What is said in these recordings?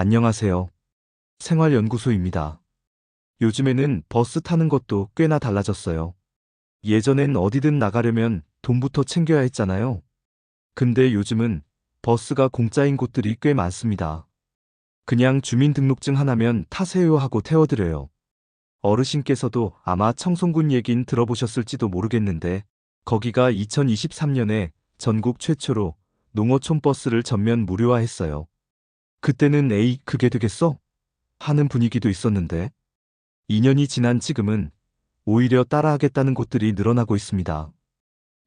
안녕하세요. 생활연구소입니다. 요즘에는 버스 타는 것도 꽤나 달라졌어요. 예전엔 어디든 나가려면 돈부터 챙겨야 했잖아요. 근데 요즘은 버스가 공짜인 곳들이 꽤 많습니다. 그냥 주민등록증 하나면 타세요 하고 태워드려요. 어르신께서도 아마 청송군 얘긴 들어보셨을지도 모르겠는데 거기가 2023년에 전국 최초로 농어촌 버스를 전면 무료화했어요. 그때는 에이 그게 되겠어? 하는 분위기도 있었는데 2년이 지난 지금은 오히려 따라하겠다는 곳들이 늘어나고 있습니다.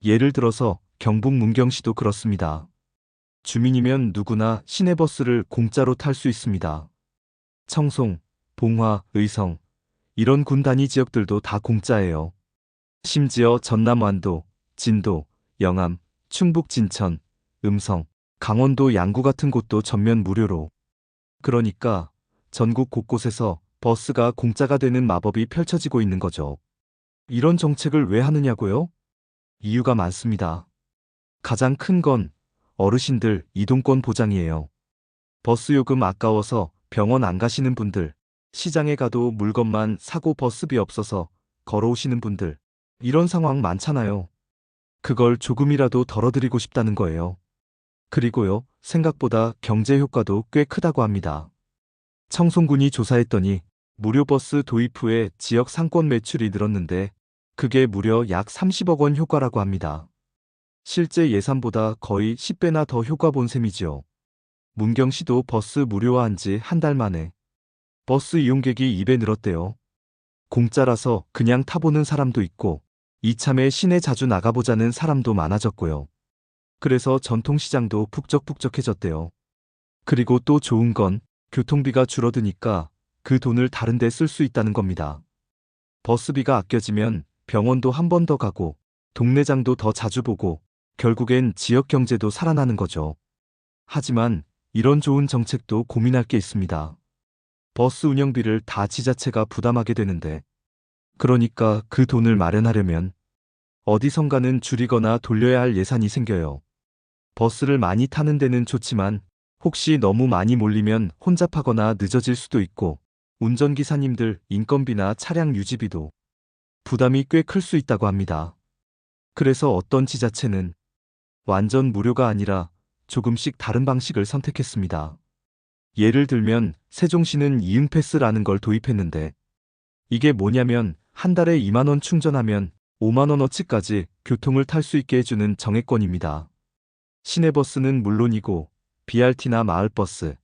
예를 들어서 경북 문경시도 그렇습니다. 주민이면 누구나 시내버스를 공짜로 탈 수 있습니다. 청송, 봉화, 의성 이런 군 단위 지역들도 다 공짜예요. 심지어 전남 완도, 진도, 영암, 충북 진천, 음성, 강원도 양구 같은 곳도 전면 무료로. 그러니까 전국 곳곳에서 버스가 공짜가 되는 마법이 펼쳐지고 있는 거죠. 이런 정책을 왜 하느냐고요? 이유가 많습니다. 가장 큰 건 어르신들 이동권 보장이에요. 버스 요금 아까워서 병원 안 가시는 분들, 시장에 가도 물건만 사고 버스비 없어서 걸어오시는 분들, 이런 상황 많잖아요. 그걸 조금이라도 덜어드리고 싶다는 거예요. 그리고요, 생각보다 경제 효과도 꽤 크다고 합니다. 청송군이 조사했더니 무료 버스 도입 후에 지역 상권 매출이 늘었는데 그게 무려 약 30억 원 효과라고 합니다. 실제 예산보다 거의 10배나 더 효과 본 셈이지요. 문경 시도 버스 무료화한 지 한 달 만에 버스 이용객이 2배 늘었대요. 공짜라서 그냥 타보는 사람도 있고 이참에 시내 자주 나가보자는 사람도 많아졌고요. 그래서 전통시장도 북적북적해졌대요. 그리고 또 좋은 건 교통비가 줄어드니까 그 돈을 다른 데 쓸 수 있다는 겁니다. 버스비가 아껴지면 병원도 한 번 더 가고 동네장도 더 자주 보고 결국엔 지역 경제도 살아나는 거죠. 하지만 이런 좋은 정책도 고민할 게 있습니다. 버스 운영비를 다 지자체가 부담하게 되는데 그러니까 그 돈을 마련하려면 어디선가는 줄이거나 돌려야 할 예산이 생겨요. 버스를 많이 타는 데는 좋지만 혹시 너무 많이 몰리면 혼잡하거나 늦어질 수도 있고 운전기사님들 인건비나 차량 유지비도 부담이 꽤 클 수 있다고 합니다. 그래서 어떤 지자체는 완전 무료가 아니라 조금씩 다른 방식을 선택했습니다. 예를 들면 세종시는 이응패스라는 걸 도입했는데 이게 뭐냐면 한 달에 2만원 충전하면 5만원어치까지 교통을 탈 수 있게 해주는 정액권입니다. 시내버스는 물론이고 BRT나 마을버스,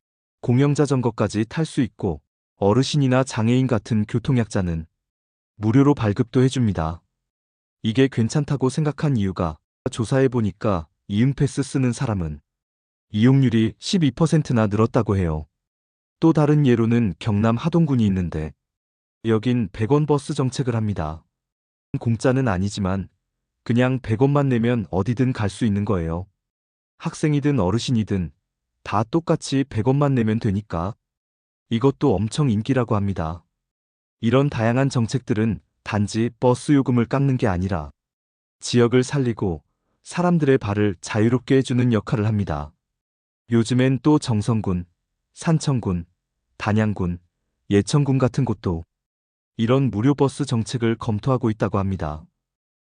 공영자전거까지 탈 수 있고 어르신이나 장애인 같은 교통약자는 무료로 발급도 해줍니다. 이게 괜찮다고 생각한 이유가 조사해보니까 이응패스 쓰는 사람은 이용률이 12%나 늘었다고 해요. 또 다른 예로는 경남 하동군이 있는데 여긴 100원 버스 정책을 합니다. 공짜는 아니지만 그냥 100원만 내면 어디든 갈 수 있는 거예요. 학생이든 어르신이든 다 똑같이 100원만 내면 되니까 이것도 엄청 인기라고 합니다. 이런 다양한 정책들은 단지 버스 요금을 깎는 게 아니라 지역을 살리고 사람들의 발을 자유롭게 해주는 역할을 합니다. 요즘엔 또 정성군, 산청군, 단양군, 예천군 같은 곳도 이런 무료 버스 정책을 검토하고 있다고 합니다.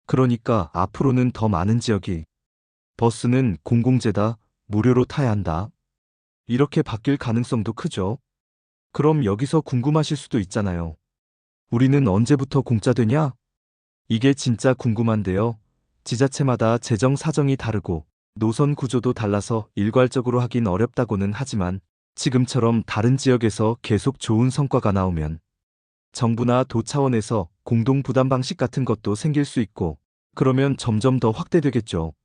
그러니까 앞으로는 더 많은 지역이 버스는 공공재다, 무료로 타야 한다. 이렇게 바뀔 가능성도 크죠. 그럼 여기서 궁금하실 수도 있잖아요. 우리는 언제부터 공짜 되냐? 이게 진짜 궁금한데요. 지자체마다 재정 사정이 다르고 노선 구조도 달라서 일괄적으로 하긴 어렵다고는 하지만 지금처럼 다른 지역에서 계속 좋은 성과가 나오면 정부나 도 차원에서 공동 부담 방식 같은 것도 생길 수 있고 그러면 점점 더 확대되겠죠.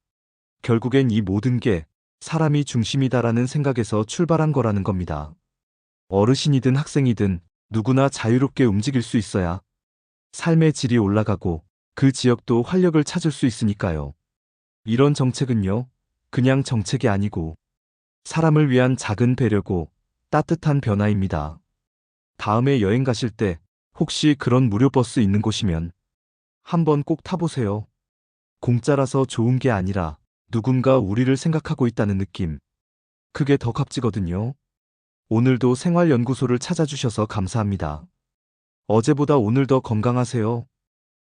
결국엔 이 모든 게 사람이 중심이다라는 생각에서 출발한 거라는 겁니다. 어르신이든 학생이든 누구나 자유롭게 움직일 수 있어야 삶의 질이 올라가고 그 지역도 활력을 찾을 수 있으니까요. 이런 정책은요, 그냥 정책이 아니고 사람을 위한 작은 배려고 따뜻한 변화입니다. 다음에 여행 가실 때 혹시 그런 무료 버스 있는 곳이면 한번 꼭 타보세요. 공짜라서 좋은 게 아니라 누군가 우리를 생각하고 있다는 느낌. 그게 더 값지거든요. 오늘도 생활연구소를 찾아주셔서 감사합니다. 어제보다 오늘 더 건강하세요.